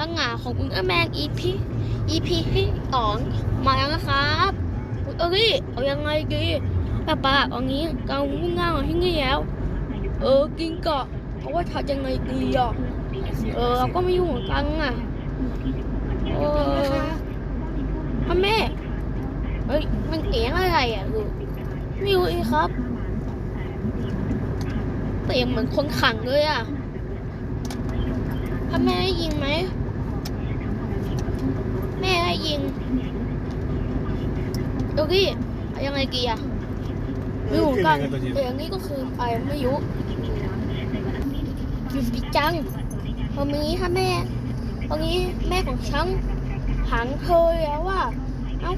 อังหงาของอุลตร้าแมน EP EP ที่สองมาแล้วนะครับเอ้ยเอายังไงดีป้าป้าเอางี้เกาง่วงง่างที่นี่แล้ว เออกินก่อนเพราะว่าทำยังไงดีอะเออเราก็ไม่ยุ่เหมือนกันอะเออพ่อแม่เฮ้ยมันเสียงอะไรอะลูกไม่รู้อีครับเสียงเหมือนคนขังเลยอะพ่อแม่ได้ยินไหม แม่ได้ยินโอเคเอายังไงดีอะไม่รู้เหมือนกันแต่อย่างนี้ก็คือไปไม่รู้อยู่ดีจังตอนนี้ถ้าแม่ตอนนี้แม่ของฉันหังเธอแล้วว่าเอ้า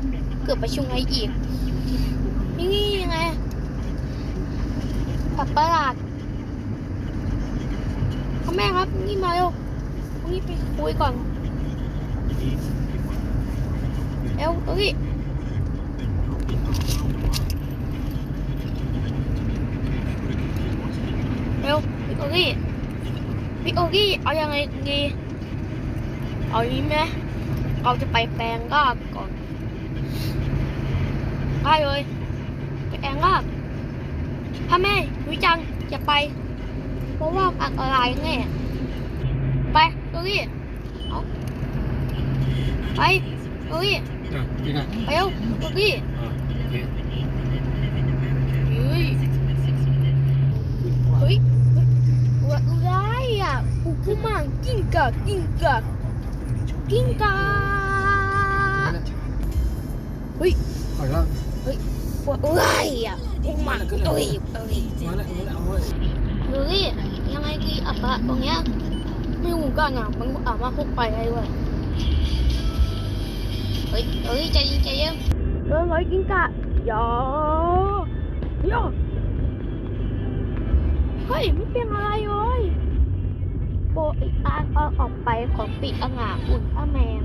เกิดประชุมอะไรอีก นี่นี่ยังไงสับประหลาดพ่อแม่ครับนี่มาเร็วนี่ไปคุยก่อน เร็วตรงนี้เร็วพี่โอกี้พี่โอกี้เอาอยังไงดีเอาอย่างนี้ไหมเราจะไปแปลงรากก่อนได้เลยไปแปลงรากถ้าแม่วิจังจะไป เพราะว่าอันตรายแน่ไปโอกี้เอาไปโอกี้ อะกินอะเร็วโอกี้อะโอเคเฮ้ยเฮ้ยว่าอะไรอะอุกุมังกิ้งกากิ้งกากิ้งกาเฮ้ยขอแล้วว่าอะไรอะอุกุมังเอ้ยเอ้ยมาแล้วมาแล้วเฮ้ยยังไงดีอะปะตรงเนี้ยไม่รู้กันอะมันอาจมาพกไปได้ด้วย เฮ้ยเฮ้ยใจเย็นใจเย็นเฮ้ยเฮ้ยกินกะย่าอย่าเฮ้ยไม่เป็นอะไรเลยโปอีกอันเอาออกไปของปีกอ่างอุ่นอาแมน